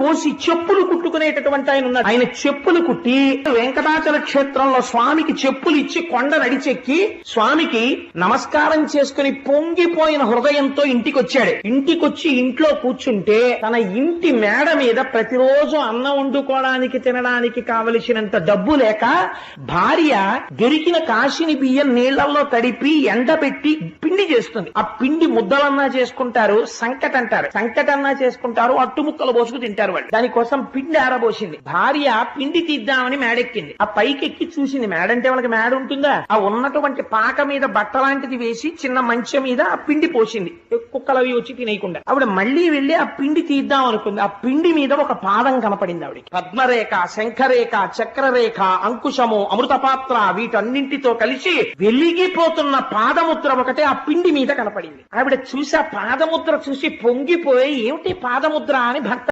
కోసి చెప్పులు కుట్టుకునేటటువంటి ఆయన ఉన్నాడు. ఆయన చెప్పులు కుట్టి వెంకటాచల క్షేత్రంలో స్వామికి చెప్పులు ఇచ్చి కొండ నడిచెక్కి స్వామికి నమస్కారం చేసుకుని పొంగిపోయిన హృదయంతో ఇంటికి వచ్చాడు ఇంటికొచ్చి ఇంట్లో కూర్చుంటే తన ఇంటి మేడ మీద ప్రతిరోజు అన్నం వండుకోవడానికి తినడానికి కావలసినంత డబ్బు లేక భార్య దొరికిన కాశీని బియ్యం నీళ్ళలో తడిపి ఎండబెట్టి పిండి చేస్తుంది. ఆ పిండి ముద్దలన్నా చేసుకుంటారు సంకట అంటారు సంకటన్నా చేసుకుంటారు అట్టు ముక్కలు పోసుకు తింటారు. వాళ్ళు. దానికోసం పిండి ఆరబోసింది. భార్య పిండి తీద్దామని మేడెక్కింది. ఆ పైకి ఎక్కి చూసింది మేడంటే వాళ్ళకి మేడ ఉంటుందా? ఆ ఉన్నటువంటి పాక మీద బట్ట లాంటిది వేసి చిన్న మంచం మీద ఆ పిండి పోసింది. కుక్కలు అవి వచ్చి తినేయకుండా. ఆవిడ మళ్ళీ వెళ్ళి ఆ పిండి తీద్దాం అనుకుంది. ఆ పిండి మీద ఒక పాదం కనపడింది ఆవిడకి. పద్మరేఖ శంఖరేఖ చక్రరేఖ అంకుశము అమృతపాత్ర వీటన్నింటితో కలిసి వెలిగిపోతున్న పాదముద్ర ఒకటే ఆ పిండి మీద కనపడింది. ఆవిడ చూసి ఆ పాదముద్ర చూసి పొంగిపోయి ఏమిటి పాదముద్ర? అని భర్త